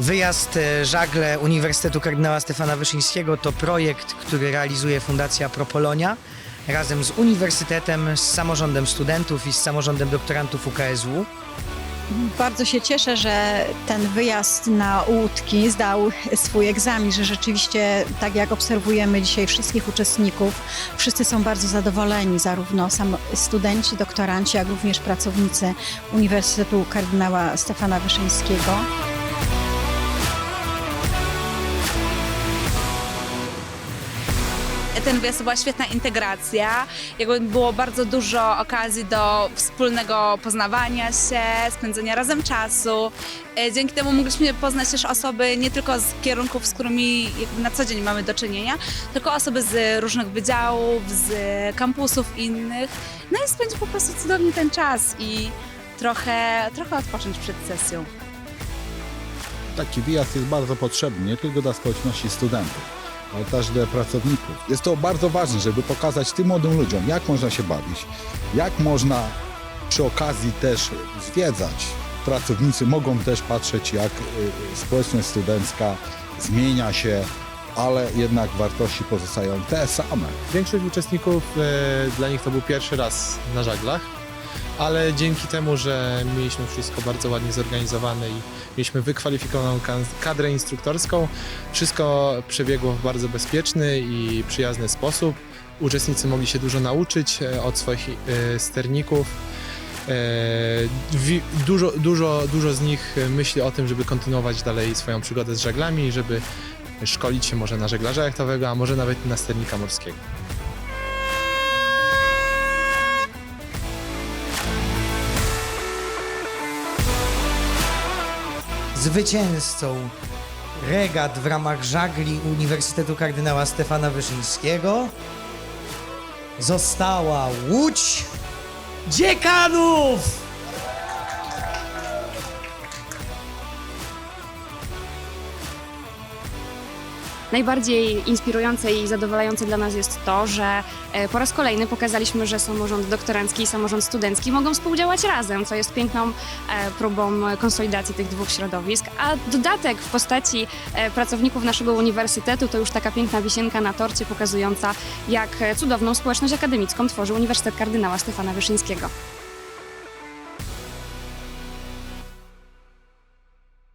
Wyjazd e, żagle Uniwersytetu Kardynała Stefana Wyszyńskiego to projekt, który realizuje Fundacja Propolonia razem z Uniwersytetem, z samorządem studentów i z samorządem doktorantów UKSW. Bardzo się cieszę, że ten wyjazd na łódki zdał swój egzamin, że rzeczywiście, tak jak obserwujemy dzisiaj wszystkich uczestników, wszyscy są bardzo zadowoleni, zarówno sam studenci, doktoranci, jak również pracownicy Uniwersytetu Kardynała Stefana Wyszyńskiego. Ten wyjazd była świetna integracja. Jakby było bardzo dużo okazji do wspólnego poznawania się, spędzenia razem czasu. E, Dzięki temu mogliśmy poznać też osoby nie tylko z kierunków, z którymi na co dzień mamy do czynienia, tylko osoby z różnych wydziałów, z kampusów innych. No i spędzić po prostu cudownie ten czas i trochę, trochę odpocząć przed sesją. Taki wyjazd jest bardzo potrzebny nie tylko dla społeczności studentów, ale też dla pracowników. Jest to bardzo ważne, żeby pokazać tym młodym ludziom, jak można się bawić, jak można przy okazji też zwiedzać. Pracownicy mogą też patrzeć, jak y, społeczność studencka zmienia się, ale jednak wartości pozostają te same. Większość uczestników, e, dla nich to był pierwszy raz na żaglach, ale dzięki temu, że mieliśmy wszystko bardzo ładnie zorganizowane i mieliśmy wykwalifikowaną kadrę instruktorską, wszystko przebiegło w bardzo bezpieczny i przyjazny sposób. Uczestnicy mogli się dużo nauczyć e, od swoich e, sterników. E, Dużo, dużo, dużo z nich myśli o tym, żeby kontynuować dalej swoją przygodę z żaglami żeby szkolić się może na żeglarza jachtowego, a może nawet na sternika morskiego. Zwycięzcą regat w ramach żagli Uniwersytetu Kardynała Stefana Wyszyńskiego została Łódź Dziekanów! Najbardziej inspirujące i zadowalające dla nas jest to, że e, po raz kolejny pokazaliśmy, że samorząd doktorancki i samorząd studencki mogą współdziałać razem, co jest piękną e, próbą konsolidacji tych dwóch środowisk. A dodatek w postaci e, pracowników naszego uniwersytetu to już taka piękna wisienka na torcie pokazująca, jak cudowną społeczność akademicką tworzy Uniwersytet Kardynała Stefana Wyszyńskiego.